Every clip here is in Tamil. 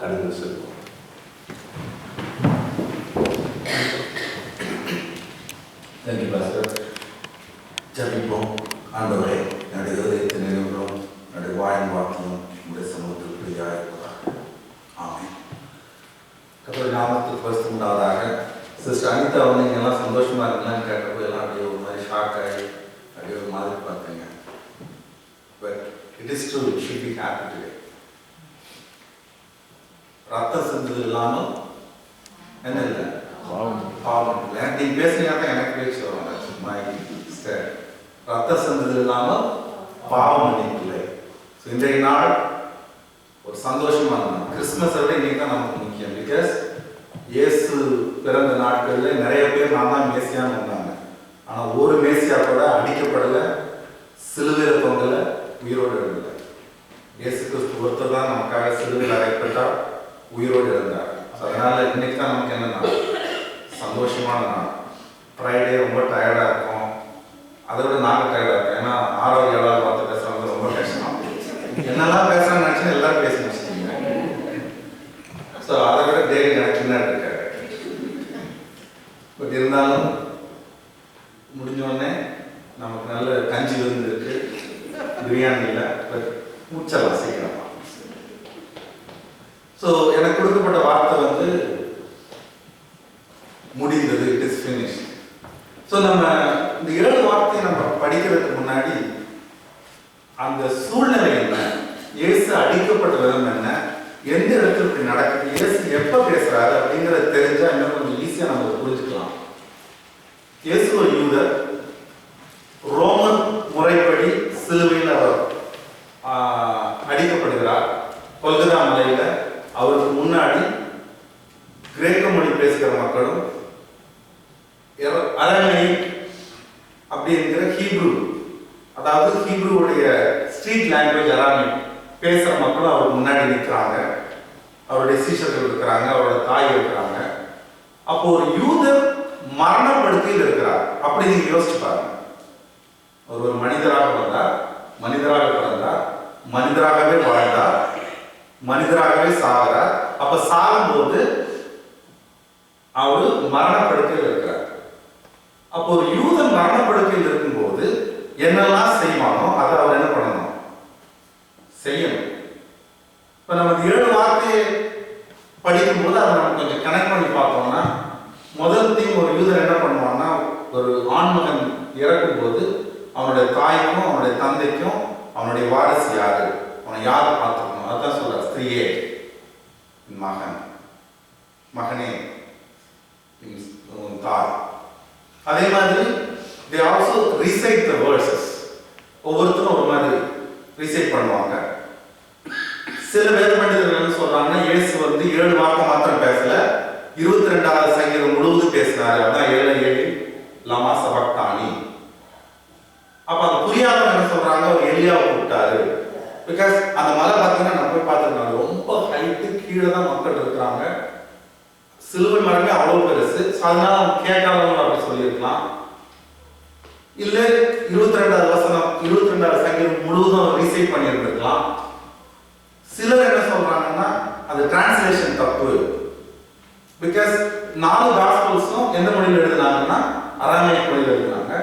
Hare Krishna. இல்லாமல் என்ன இல்லை பாவம் இல்லை நீங்க பேசுனீங்க தான் எனக்கு பேச்சு வரும் மை சிஸ்டர். ரத்த சந்தது இல்லாமல் பாவம் ஸோ இன்றைய நாள் ஒரு சந்தோஷமான நாள் கிறிஸ்துமஸை விட இன்னைக்கு தான் நமக்கு முக்கியம். பிகாஸ் இயேசு பிறந்த நாட்களில் நிறைய பேர் நான் தான் மேசியான்னு வந்தாங்க ஆனால் ஒரு மேசியா கூட அடிக்கப்படலை சிலுவையில் தொங்கலை உயிரோடு எழுதலை இயேசு கிறிஸ்து ஒருத்தர் தான் நமக்காக சிலுவையில் அறைப்பட்டார் உயிரோடு இருந்தார் ஸோ அதனால இன்னைக்கு தான் நமக்கு என்னன்னா சந்தோஷமான நாள் ஃப்ரைடே ரொம்ப டயர்டாக இருக்கும். அதை விட நாங்கள் டயர்டாக இருக்கும். ஏன்னா ஆறாவது ஏழாவது பார்த்து பேசுறது ரொம்ப கஷ்டம். என்னெல்லாம் பேசுறான்னு நினச்சி எல்லாரும் பேசி முடிச்சிட்டீங்க ஸோ அதை விட டெய்லி எனக்கு பின்னாடி இருக்காரு. பட் இருந்தாலும் முடிஞ்ச உடனே நமக்கு நல்ல கஞ்சி விருந்து இருக்கு. பிரியாணி இல்லை பட் மூச்சலாம் சீக்கிரமா. ஸோ எனக்கு கொடுக்கப்பட்ட வார்த்தை வந்து முடிந்தது இட் இஸ் ஃபினிஷ் ஸோ நம்ம இந்த ஏழு வார்த்தையை நம்ம படிக்கிறதுக்கு முன்னாடி அந்த சூழ்நிலை என்ன? இயேசு அடிக்கப்பட்ட விதம் என்ன? எந்த இடத்துல இப்படி நடக்குது? இயேசு எப்ப பேசுறாரு அப்படிங்கறது தெரிஞ்சா இன்னும் கொஞ்சம் ஈஸியா நம்ம புரிஞ்சுக்கலாம். இயேசு ஒரு யூதர். ஹீப்ருவுடைய ஸ்ட்ரீட் லாங்குவேஜ் அராமி பேசுகிற மக்களும் அவர் முன்னாடி நிற்கிறாங்க அவருடைய சீஷர்கள் இருக்கிறாங்க அவரோட தாய் இருக்கிறாங்க. அப்போ ஒரு யூதர் மரணப்படுத்தியில் இருக்கிறார். அப்படி நீங்க யோசிச்சு பாருங்க. அவர் ஒரு மனிதராக வந்தார் மனிதராக பிறந்தார் மனிதராகவே வாழ்ந்தார் மனிதராகவே சாகிறார். அப்ப சாகும்போது அவர் மரணப்படுக்கையில் இருக்கிறார். அப்போ ஒரு யூதன் மரணப்படுக்கையில் இருக்கும்போது என்னெல்லாம் செய்வானோ அதை அவர் என்ன பண்ணணும்? செய்யணும். இப்போ நம்ம ஏழு வார்த்தையை படிக்கும்போது அதை நம்ம கொஞ்சம் கனெக்ட் பண்ணி பார்த்தோம்னா முதல் தீம் ஒரு யூதர் என்ன பண்ணுவான்னா ஒரு ஆண்மகன் இறக்கும்போது அவனுடைய தாய்க்கும் அவனுடைய தந்தைக்கும் அவனுடைய வாரிசு யாரு? அவனை யாரை பார்த்துக்கணும்? அதான் சொல்ற ஸ்திரீயே. மகன். மகனே. உன் தாய். அதே மாதிரி they also recite the verses ஒவ்வொருத்தரும் ஒரு மாதிரி ரீசைட் பண்ணுவாங்க. சில வேத பண்டிதர்கள் என்ன சொல்றாங்கன்னா இயேசு வந்து ஏழு வார்த்தை மாத்திரம் பேசல. இருபத்தி ரெண்டாவது சங்கீதம் முழுவதும் பேசினாரு. அதான் ஏழு ஏழு லமா சபக்தானி. அப்ப அது புரியாதவங்க என்ன சொல்றாங்க? ஒரு எலியாவை கூப்பிட்டாரு. பிகாஸ் அந்த மலை பார்த்தீங்கன்னா நம்ம போய் பார்த்துருக்கோம் ரொம்ப ஹைட்டு கீழே தான் மக்கள் இருக்கிறாங்க. சிலுவை மரமே அவ்வளவு பெருசு. So அதனால அவங்க கேட்காதவங்க அப்படி சொல்லியிருக்கலாம். இல்ல இருபத்தி ரெண்டாவது வசனம் இருபத்தி ரெண்டாவது சங்கீதம் முழுவதும் ரீசைட் பண்ணியிருந்திருக்கலாம். சிலர் என்ன சொல்றாங்கன்னா அது டிரான்ஸ்லேஷன் தப்பு. பிகாஸ் நாலு காஸ்பிள்ஸும் எந்த மொழியில் எழுதினாங்கன்னா அராமிய மொழியில் எழுதினாங்க.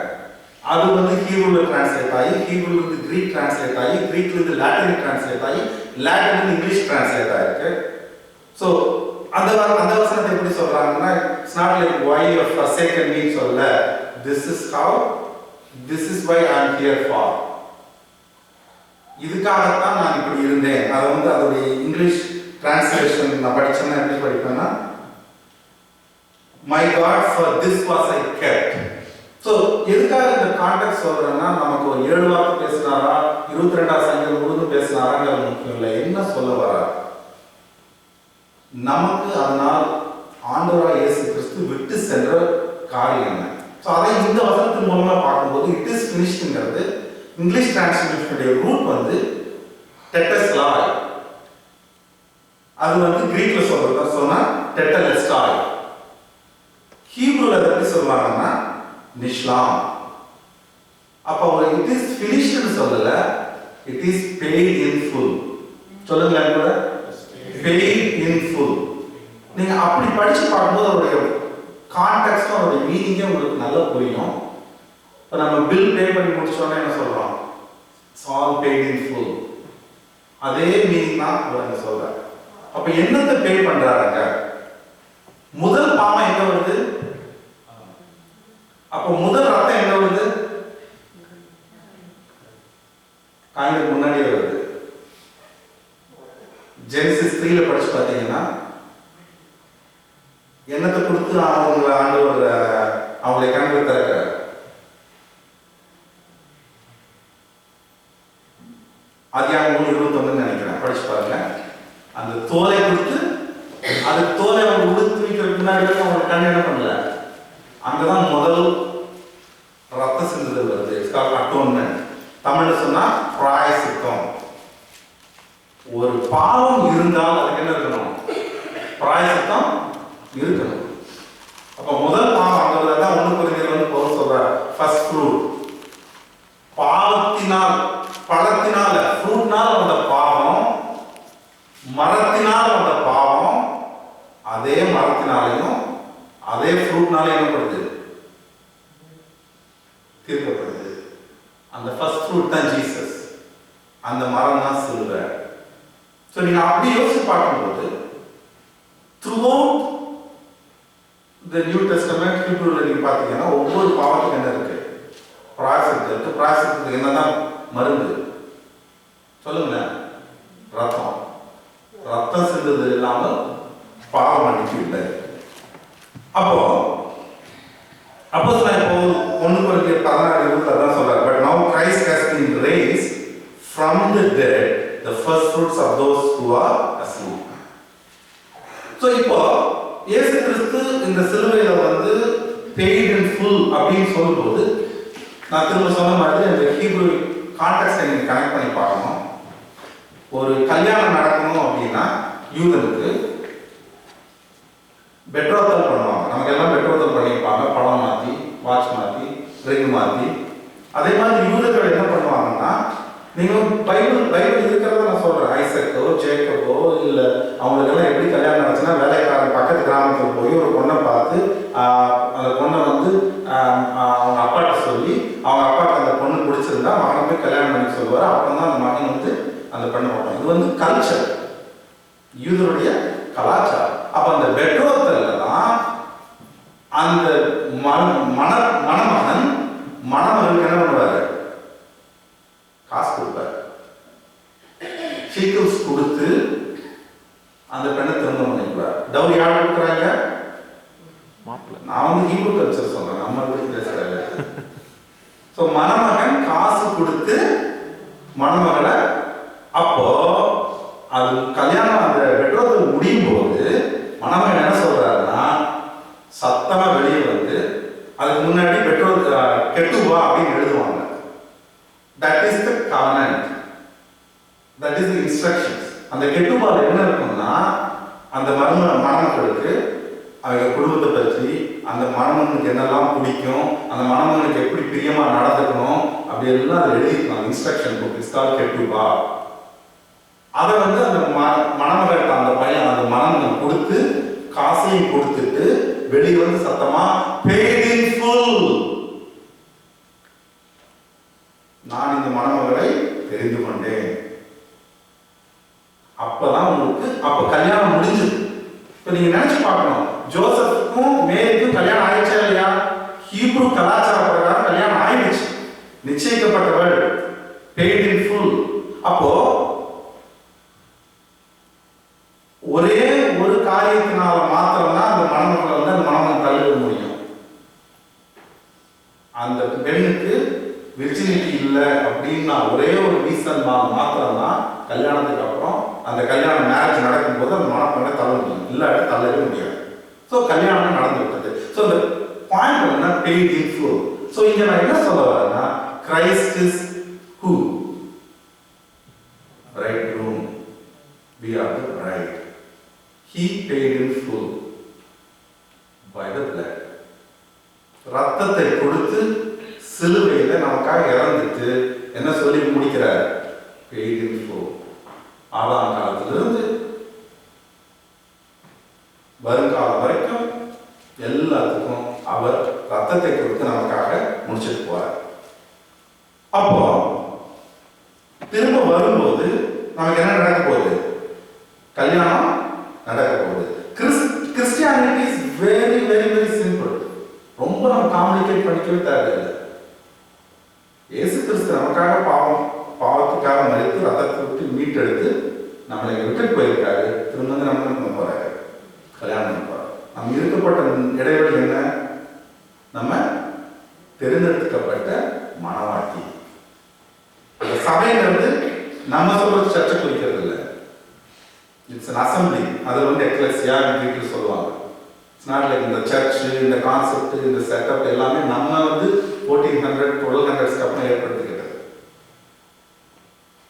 அது வந்து ஹீப்ரூல டிரான்ஸ்லேட் ஆகி ஹீப்ரூல இருந்து கிரீக் டிரான்ஸ்லேட் ஆகி கிரீக்ல இருந்து லாட்டின் டிரான்ஸ்லேட் ஆகி லாட்டின் இருந்து இங்கிலீஷ் டிரான்ஸ்லேட் ஆயிருக்கு. ஸோ அந்த அந்த வசனத்தை எப்படி சொல்றாங்கன்னா it's not like why you second mean சொல்ல. This is how this is why I am here for இதுக்காகத்தான் நான் இப்படி இருந்தேன். அதை வந்து அதோடைய இங்கிலீஷ் டிரான்ஸ்லேஷன் நான் படிச்சேன்னா எப்படி படிப்பேன்னா my God for this was I get so எதுக்காக இந்த கான்டெக்ட் சொல்றேன்னா நமக்கு ஒரு ஏழு வார்த்தை பேசினாரா இருபத்தி ரெண்டாம் சங்கம் முழுதும் பேசினாராங்கிறது முக்கியம் இல்லை. என்ன சொல்ல வரா நமக்கு அதனால் ஆண்டவராக இயேசு கிறிஸ்து விட்டு சென்ற காரியம் என்ன? ஸோ அதை இந்த வசனத்தின் மூலமா பார்க்கும்போது இட் இஸ் ஃபினிஷ்டுங்கிறது இங்கிலீஷ் டிரான்ஸ்லேஷனுடைய ரூட் வந்து டெட்டஸ்லாய் அது வந்து கிரீக்ல சொல்றதா சொன்னா டெட்டலெஸ்டாய் ஹீப்ரூல அதை எப்படி சொல்லுவாங்கன்னா நிஷ்லாம் அப்ப ஒரு இட் இஸ் ஃபினிஷ்டு சொல்லல it is paid in full சொல்லுங்களேன் கூட. பெய்ட் இன் படிச்சு பார்க்கும்போது அதோடைய கான்டெக்ட்டும் அதோட மீனிங்கே உங்களுக்கு நல்லா புரியும். இப்போ நம்ம பில் பே பண்ணி முடிச்சோன்னா என்ன சொல்றோம்? ஆல் paid ஃபுல் அதே மீனிங் தான் அவர் சொல்கிறேன் அப்போ அப்ப என்னத்தை பே பண்றாருங்க? முதல் பாவம் என்ன வருது? அப்ப முதல் ரத்தம் என்ன வருது? காய்கறி முன்னாடியே வருது. ஜென்சிஸ் த்ரீல படிச்சு பார்த்தீங்கன்னா என்னத்தை கொடுத்து அவங்க ஆண்டவர் அவங்களை கணக்கு திறக்கிறார்? அதிகாரம் மூணு இருபத்தொன்னு நினைக்கிறேன். படிச்சு பாருங்க. அந்த தோலை கொடுத்து அந்த தோலை அவங்க உடுத்து வைக்கிற பின்னாடி அவங்க கண் என்ன பண்ணல? அங்கதான் முதல் ரத்த சிந்துதல் வருது. அட்டோன்மெண்ட் தமிழ்ல சொன்னா பிராயசித்தம். ஒரு பாவம் இருந்தால் அதுக்கு என்ன இருக்கணும்? பிராயசித்தம் இருக்கணும் அப்ப முதல் பாவம் அங்க தான் ஒண்ணு குறைஞ்சது வந்து போக சொல்ற ஃபர்ஸ்ட் ஃப்ரூட் பாவத்தினால் பழத்தினால ஃப்ரூட்னால வந்த பாவம் மரத்தினால் வந்த பாவம் அதே மரத்தினாலையும் அதே ஃப்ரூட்னால என்ன பண்ணுது தீர்க்கப்படுது. அந்த ஃபர்ஸ்ட் ஃப்ரூட் தான் ஜீசஸ் அந்த மரம் தான் சிலுவை ஸோ நீங்க அப்படி யோசிச்சு பார்க்கும்போது த்ரூ த நியூ டெஸ்டமெண்ட் ஹீப்ரூல நீங்க பார்த்தீங்கன்னா ஒவ்வொரு பாவத்துக்கு என்ன இருக்கு? பிராயசத்துக்கு இருக்கு. பிராயசத்துக்கு என்னதான் மருந்து? சொல்லுங்களேன். ரத்தம். ரத்தம் சிந்தது இல்லாமல் பாவம் அடிச்சு இல்லை அப்போ அப்போ இப்போ ஒன்று குறைஞ்ச பதினாறு இருபத்தி அதான் சொல்றாரு. But now Christ has been raised from the dead the first fruits of those who are asleep so இப்போ இயேசு கிறிஸ்து இந்த சிலுவையில வந்து பெய்ட் இன் ஃபுல் அப்படின்னு சொல்லும்போது நான் திரும்ப சொன்ன மாதிரி அந்த ஹீப்ரூ கான்டெக்ட்டை நீங்க கனெக்ட் பண்ணி பார்க்கணும். ஒரு கல்யாணம் நடக்கணும் அப்படின்னா யூதனுக்கு பெட்ரோத்தல் பண்ணுவாங்க. நமக்கு எல்லாம் பெட்ரோத்தல் பண்ணியிருப்பாங்க. பழம் மாற்றி வாட்ச் மாற்றி ரிங் மாற்றி அதே மாதிரி யூதர்கள் என்ன பண்ணுவாங்கன்னா நீங்கள் பைபிள் பைபிள் இருக்கிறத நான் சொல்கிறேன் ஐசக்கோ ஜேக்கப்போ இல்லை அவங்களுக்கெல்லாம் எப்படி கல்யாணம் நடந்துச்சுன்னா வேலைக்காரன் பக்கத்து கிராமத்தில் போய் ஒரு பொண்ணை பார்த்து அந்த பொண்ணை வந்து அவங்க அப்பாட்ட சொல்லி அவங்க அப்பாட்ட அந்த பொண்ணு பிடிச்சிருந்தா மகனை போய் கல்யாணம் பண்ணி சொல்லுவார். அப்புறம் தான் அந்த மகன் வந்து அந்த பெண்ணை பார்ப்பான். இது வந்து கல்ச்சர் யூதருடைய கலாச்சாரம். அப்போ அந்த பெட்ரோத்தல்ல தான் அந்த மன மன மணமகன் மணமகனுக்கு என்ன பண்ணுவாரு காசு கொடுப்பாரு சீக்கிரம் கொடுத்து அந்த பெண்ணை திருமணம் பண்ணிக்குவார். டவுரி யார் கொடுக்குறாங்க நான் வந்து ஹீப்ரு கல்ச்சர் சொல்றேன். நம்ம பேசுறாங்க ஸோ மணமகன் காசு கொடுத்து மணமகளை அப்போ அது கல்யாணம் அந்த பெட்ரோல் முடியும் போது மணமகன் என்ன சொல்றாருன்னா சத்தமா வெளியே வந்து அதுக்கு முன்னாடி பெட்ரோல் கெட்டுவா அப்படின்னு எழுதுவாங்க that is the covenant that is the instructions அந்த கெட்டுபால் என்ன இருக்கும்னா அந்த மரும மணமக்களுக்கு அவங்க குடும்பத்தை பற்றி அந்த மணமகனுக்கு என்னெல்லாம் பிடிக்கும் அந்த மணமகனுக்கு எப்படி பிரியமா நடந்துக்கணும் அப்படி எல்லாம் அதை எழுதிக்கலாம் இன்ஸ்ட்ரக்ஷன் புக் இஸ் கால் கெட்டுபா அதை வந்து அந்த ம- மணமகன் அந்த பையன் அந்த மணமகன் கொடுத்து காசையும் கொடுத்துட்டு வெளியே வந்து சத்தமாக paid in full நான் இந்த மணமகளை தெரிந்து கொண்டேன் அப்பதான் உங்களுக்கு அப்ப கல்யாணம் முடிஞ்சது இப்ப நீங்க நினைச்சு பார்க்கணும் ஜோசப்புக்கும் மேரிக்கும் கல்யாணம் ஆயிடுச்சா இல்லையா ஹீப்ரு கலாச்சார பிரகாரம் கல்யாணம் ஆயிடுச்சு நிச்சயிக்கப்பட்டவள் paid in full அப்போ ஒரே ஒரு காரியத்தினால மாத்திரம்தான் அந்த மணமக்களை வந்து அந்த மணமகன் தள்ளிட முடியும். அந்த பெண்ணுக்கு விர்ஜினிட்டி இல்லை அப்படின்னா ஒரே ஒரு ரீசன் தான் மாத்திரம் கல்யாணத்துக்கு அப்புறம் அந்த கல்யாணம் மேரேஜ் நடக்கும்போது அந்த மணப்பெண்ணை தள்ள முடியும். இல்லாட்டி தள்ளவே முடியாது. ஸோ கல்யாணம் நடந்து விட்டது. ஸோ இந்த பாயிண்ட் என்ன பெய்ட் இன்ஃப்ளோ ஸோ இங்கே நான் என்ன சொல்ல வரேன்னா Christ is who bridegroom we are the bride He paid in full by the blood. ரத்தத்தை கொடுத்து சிலுவையில நமக்காக இறந்துட்டு என்ன சொல்லி முடிக்கிறார் பெய்ட் இன் ஃபுல் ஆதாம் காலத்திலிருந்து வருங்காலம் வரை ரத்தத்தை கொடுத்து நமக்காக முடிச்சிட்டு போறார் அப்போ திரும்ப வரும்போது நமக்கு என்ன நடக்க போகுது கல்யாணம் நடக்க போகுது Chris Christianity is very very very simple ரொம்ப நம்ம காம்ப்ளிகேட் இயேசு கிறிஸ்து நமக்காக பாவம் பாவத்துக்காக மறித்து ரத்தத்தை விட்டு மீட்டெடுத்து நம்மளை விட்டு போயிருக்காரு திரும்ப வந்து நம்ம நம்ம போறாரு? கல்யாணம் பண்ணுவார் நம்ம இருக்கப்பட்ட இடைவெளி என்ன? நம்ம தேர்ந்தெடுக்கப்பட்ட மனவாட்டி அந்த சபைங்கிறது நம்ம சொல்றது சர்ச்சை குறிக்கிறது இல்லை இட்ஸ் an அசம்பிளி அதில் வந்து எக்லெசியா சொல்லுவாங்க. நாட் லைக் இந்த சர்ச் இந்த கான்செப்ட் இந்த செட்டப் எல்லாமே நம்ம வந்து ஃபோர்டீன் ஹண்ட்ரட் டுவெல் ஹண்ட்ரட்ஸ்க்கு அப்புறம் ஏற்படுத்திக்கிட்டது.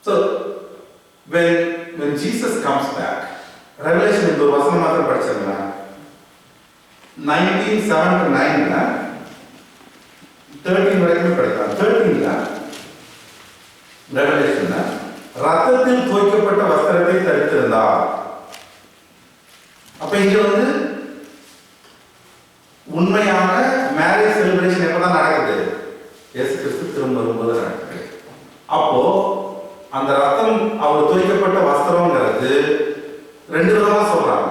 So when when Jesus comes back revelation இந்த வசனம் மாத்திரம் படிச்சிருந்தேன். நைன்டீன் செவன்டி நைன்ல தேர்ட்டீன் வரைக்கும் படிக்கலாம். தேர்ட்டீன்ல ரெவலேஷன்ல ரத்தத்தில் துவைக்கப்பட்ட வஸ்திரத்தை தடுத்திருந்தா அப்ப இங்க வந்து உண்மையான மேரேஜ் செலிப்ரேஷன் எப்பதான் நடக்குது? இயேசு கிறிஸ்து திரும்ப வரும்போது நடக்குது. அப்போ அந்த ரத்தம் அவர் துவைக்கப்பட்ட வஸ்திரம்ங்கிறது ரெண்டு விதமா சொல்றாங்க.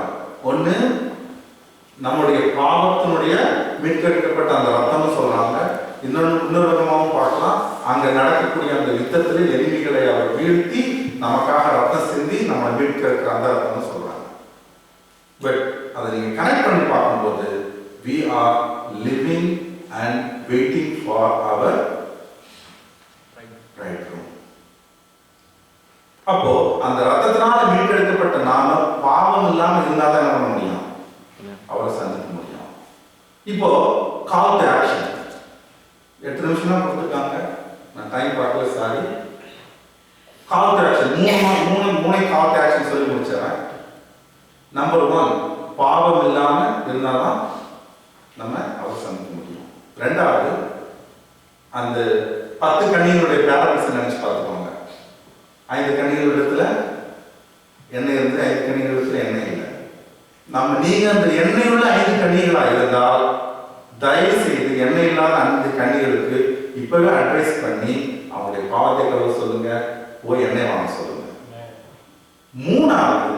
ஒண்ணு நம்முடைய பாவத்தினுடைய மீட்கெடுக்கப்பட்ட அந்த ரத்தம்னு சொல்றாங்க. இன்னொன்று இன்னொரு விதமாகவும் பார்க்கலாம். அங்கே நடக்கக்கூடிய அந்த யுத்தத்தில் எதிரிகளை அவர் வீழ்த்தி நமக்காக ரத்தம் சிந்தி நம்மளை மீட்கிற அந்த ரத்தம்னு சொல்றாங்க. பட் அதை நீங்க கனெக்ட் பண்ணி பார்க்கும்போது we are living and waiting for our bridegroom அப்போ அந்த ரத்தத்தினால மீட்டெடுக்கப்பட்ட நாம பாவம் இல்லாம இருந்தா தான் என்ன பண்ண முடியும்? அவரை சந்திக்க முடியும். இப்போ கால் டு ஆக்ஷன் எட்டு நிமிஷம் தான் கொடுத்துருக்காங்க. நான் டைம் பார்க்கல சாரி கால் டு ஆக்ஷன் மூணு மூணு மூணு கால் டு ஆக்ஷன் சொல்லி முடிச்சிடறேன். நம்பர் ஒன் பாவம் இல்லாம இருந்தாதான் நம்ம அவர் சந்திக்க முடியும். ரெண்டாவது அந்த பத்து கண்ணிகளுடைய பேரண்ட்ஸ் நினைச்சு பார்த்துக்கோங்க. ஐந்து கண்ணிகள் இடத்துல எண்ணெய் இருந்து ஐந்து கண்ணிகள் இடத்துல எண்ணெய் இல்லை. நம்ம நீங்க அந்த எண்ணெய் உள்ள ஐந்து கண்ணிகளா இருந்தால் தயவு செய்து எண்ணெய் இல்லாத ஐந்து கண்ணிகளுக்கு இப்பவே அட்வைஸ் பண்ணி அவங்களுடைய பாவத்தை கழுவ சொல்லுங்க போய் எண்ணெய் வாங்க சொல்லுங்க. மூணாவது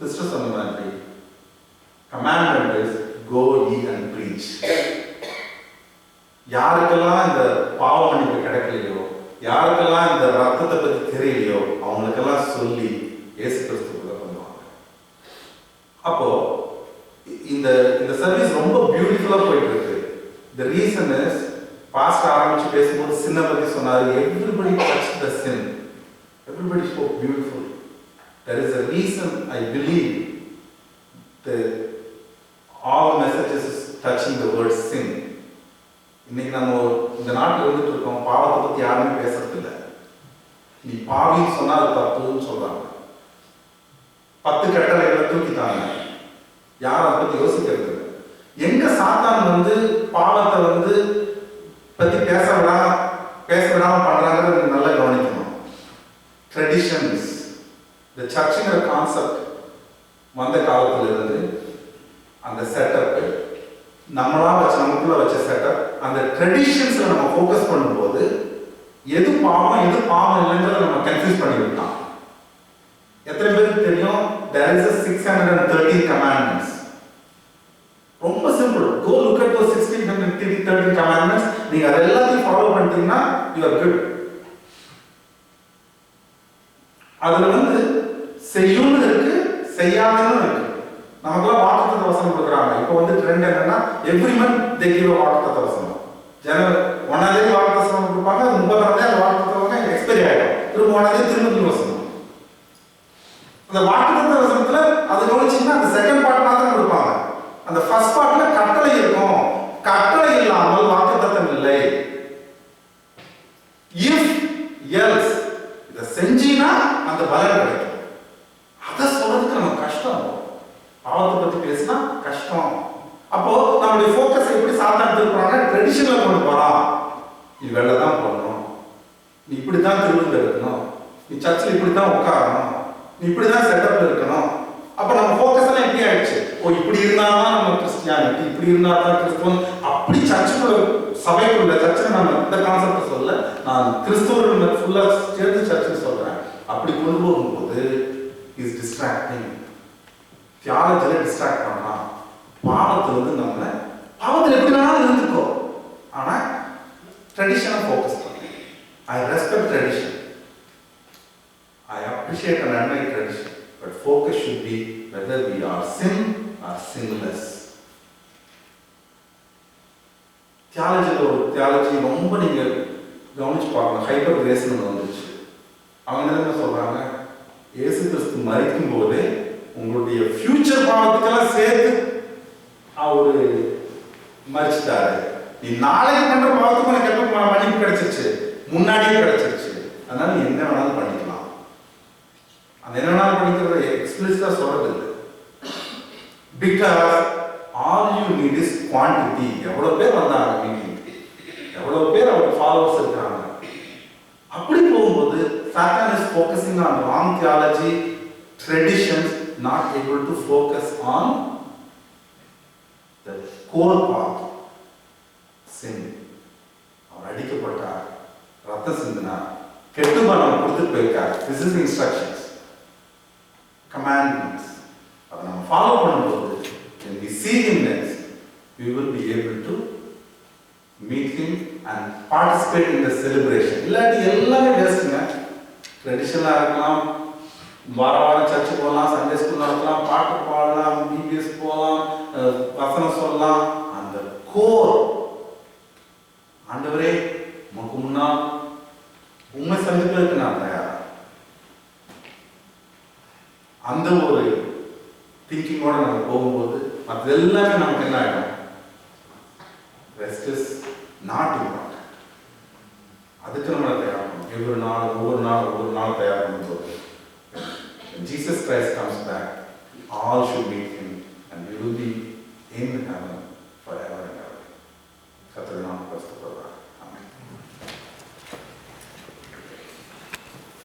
சிஸ்டர் சொன்ன மாதிரி commandment is go ye and preach யாருக்கெல்லாம் இந்த பாவ மன்னிப்பு கிடைக்கலையோ யாருக்கெல்லாம் இந்த ரத்தத்தை பத்தி தெரியலையோ அவங்களுக்கெல்லாம் சொல்லி இயேசு கிறிஸ்துக்குள்ள பண்ணுவாங்க அப்போ இந்த இந்த சர்வீஸ் ரொம்ப பியூட்டிஃபுல்லா போயிட்டு இருக்கு த ரீசன் இஸ் பாஸ்ட் ஆரம்பிச்சு பேசும்போது சின்ன பத்தி சொன்னாரு everybody touch the sin everybody spoke beautiful there is a reason I believe the touching the word sin இன்னைக்கு நம்ம இந்த நாட்டில் இருந்துட்டு இருக்கோம் பாவத்தை பற்றி யாருமே பேசுறதில்ல. நீ பாவின்னு சொன்னால் அது தப்புன்னு சொல்கிறாங்க பத்து கட்டளைகளை தூக்கிட்டாங்க. யாரும் அதை பற்றி யோசிக்கிறது எங்க சாத்தான் வந்து பாவத்தை வந்து பத்தி பேச விடாம பேச விடாம பண்றாங்கிறது நல்லா கவனிக்கணும். ட்ரெடிஷன்ஸ் இந்த சர்ச்சுங்கிற கான்செப்ட் வந்த காலத்துல இருந்து அந்த செட்டப் நம்மளா வச்ச நமக்குள்ள வச்ச செட்டப் அந்த ட்ரெடிஷன்ஸ்ல நம்ம ஃபோக்கஸ் பண்ணும்போது எது பாவம் எது பாவம் இல்லைன்றத நம்ம கன்ஃபியூஸ் பண்ணிவிட்டோம் எத்தனை பேருக்கு தெரியும்? There is six hundred and thirteen commandments ரொம்ப simple go look at those 613 commandments. நீங்க அதை எல்லாத்தையும் ஃபாலோ பண்ணிட்டீங்கன்னா யூ ஆர் குட் அதுல வந்து செய்யும்னு இருக்கு செய்யாதுன்னு இருக்கு. நமக்கெல்லாம் தௌசண்ட் கொடுக்குறாங்க. இப்போ வந்து ட்ரெண்ட் என்னன்னா every month they give water வசனம் ஜனவரி ஒன்னாந்தேதி வாட்டர் தௌசண்ட் கொடுப்பாங்க அது முப்பதாம் தேதி அந்த வாட்டர் தௌசண்ட் எக்ஸ்பைரி ஆகிடும் திரும்ப ஒன்னாந்தேதி திரும்ப திரும்ப வசனம். அந்த வாட்டர் வசனத்துல அது கவனிச்சீங்கன்னா அந்த செகண்ட் பார்ட் மாத்திரம் கொடுப்பாங்க. அந்த ஃபர்ஸ்ட் பார்ட்ல கட்டளை இருக்கும். கட்டளை இல்லாமல் வாக்குத்தத்தம் இல்லை. இஃப் எல்ஸ் இதை செஞ்சீனா அந்த பலன் கிடைக்கும் அதை சொல்றதுக்கு நமக்கு கஷ்டம் பாவத்தை பத்தி பேசினா கஷ்டம். அப்போ நம்மளுடைய ஃபோக்கஸ் எப்படி சாத்தான் திருப்புறாங்க ட்ரெடிஷனில் கொண்டு போகலாம் நீ வெளில தான் போடணும் நீ இப்படி தான் திருவிழா இருக்கணும். நீ சர்ச்சில் இப்படி தான் உட்காரணும். நீ இப்படி தான் செட்டப்பில் இருக்கணும். அப்போ நம்ம ஃபோக்கஸ்லாம் எப்படி ஆயிடுச்சு? ஓ இப்படி இருந்தால் தான் நம்ம கிறிஸ்டியானிட்டி இப்படி இருந்தால் தான் கிறிஸ்துவம் அப்படி சர்ச்சுக்குள்ள சபைக்குள்ள சர்ச்சில் நம்ம இந்த கான்செப்டை சொல்ல நான் கிறிஸ்துவர்கள் ஃபுல்லாக சேர்த்து சர்ச்சில் சொல்கிறேன் அப்படி கொண்டு போகும்போது இஸ் டிஸ்ட்ராக்டிங் தியாலஜியில் டிஸ்ட்ராக்ட் பண்ணலாம் பாவத்துல வந்து நம்ம பாவத்தில் எப்படி வேணாலும் இருந்துக்கோ. ஆனால் ட்ரெடிஷனை ஃபோக்கஸ் பண்ணி. I respect tradition I appreciate and admire tradition but focus should be whether we are sin or sinless தியாலஜியில் ஒரு தியாலஜி ரொம்ப நீங்க கவனிச்சு பார்க்கணும். ஹைப்பர் கிரேஸ்னு வந்துச்சு. அவங்க என்ன சொல்கிறாங்க இயேசு கிறிஸ்து மறிக்கும் போது உங்களுடைய ஃபியூச்சர் பாவத்துக்கெல்லாம் சேர்த்து அவரு மறிச்சிட்டாரு நீ நாளைக்கு பண்ற பாவத்துக்கு உனக்கு எப்ப மன்னிப்பு கிடைச்சிருச்சு? முன்னாடியே கிடைச்சிருச்சு. அதனால நீ என்ன வேணாலும் பண்ணிக்கலாம். அந்த என்ன வேணாலும் பண்ணிக்கிறத எக்ஸ்பிளிசிட்டா சொல்றது இல்லை because all you need is quantity எவ்வளவு பேர் வந்தாங்க மீட்டிங் எவ்வளவு பேர் அவங்க ஃபாலோவர்ஸ் இருக்கிறாங்க? அப்படி போகும்போது சாத்தான் is focusing on wrong theology traditions not able to focus on the core path அவர் அடிக்கப்பட்டார் ரத்த சிந்தினார் கெட்டுமானம் கொடுத்துட்டு போயிருக்கார். திஸ் இஸ் இன்ஸ்ட்ரக்ஷன்ஸ் கமாண்ட்மெண்ட்ஸ் அதை நம்ம ஃபாலோ பண்ணும்போது when we see him next we will be able to meet him and participate in the celebration. இல்லாட்டி எல்லாமே வேஸ்ட்டுங்க ட்ரெடிஷனலாக இருக்கலாம் வார வாரம் சர்ச்சு போகலாம் சண்டே ஸ்கூலில் இருக்கலாம் பாட்டு பாடலாம் பிபிஎஸ் போகலாம் வசனம் சொல்லலாம். அந்த கோர் ஆண்டவரே உனக்கு முன்னால் உண்மை சந்திப்பதற்கு நான் தயார்? அந்த ஒரு திங்கிங்கோட நம்ம போகும்போது மற்ற எல்லாமே நமக்கு என்ன ஆகிடும் ரெஸ்ட் இஸ் நாட் இம்பார்ட்டன்ட் அதுக்கு நம்ம தயார் பண்ணணும். ஒவ்வொரு நாள் ஒவ்வொரு நாள் ஒவ்வொரு நாள் தயார் பண்ணும்போது. Jesus Christ comes back all should be will be in heaven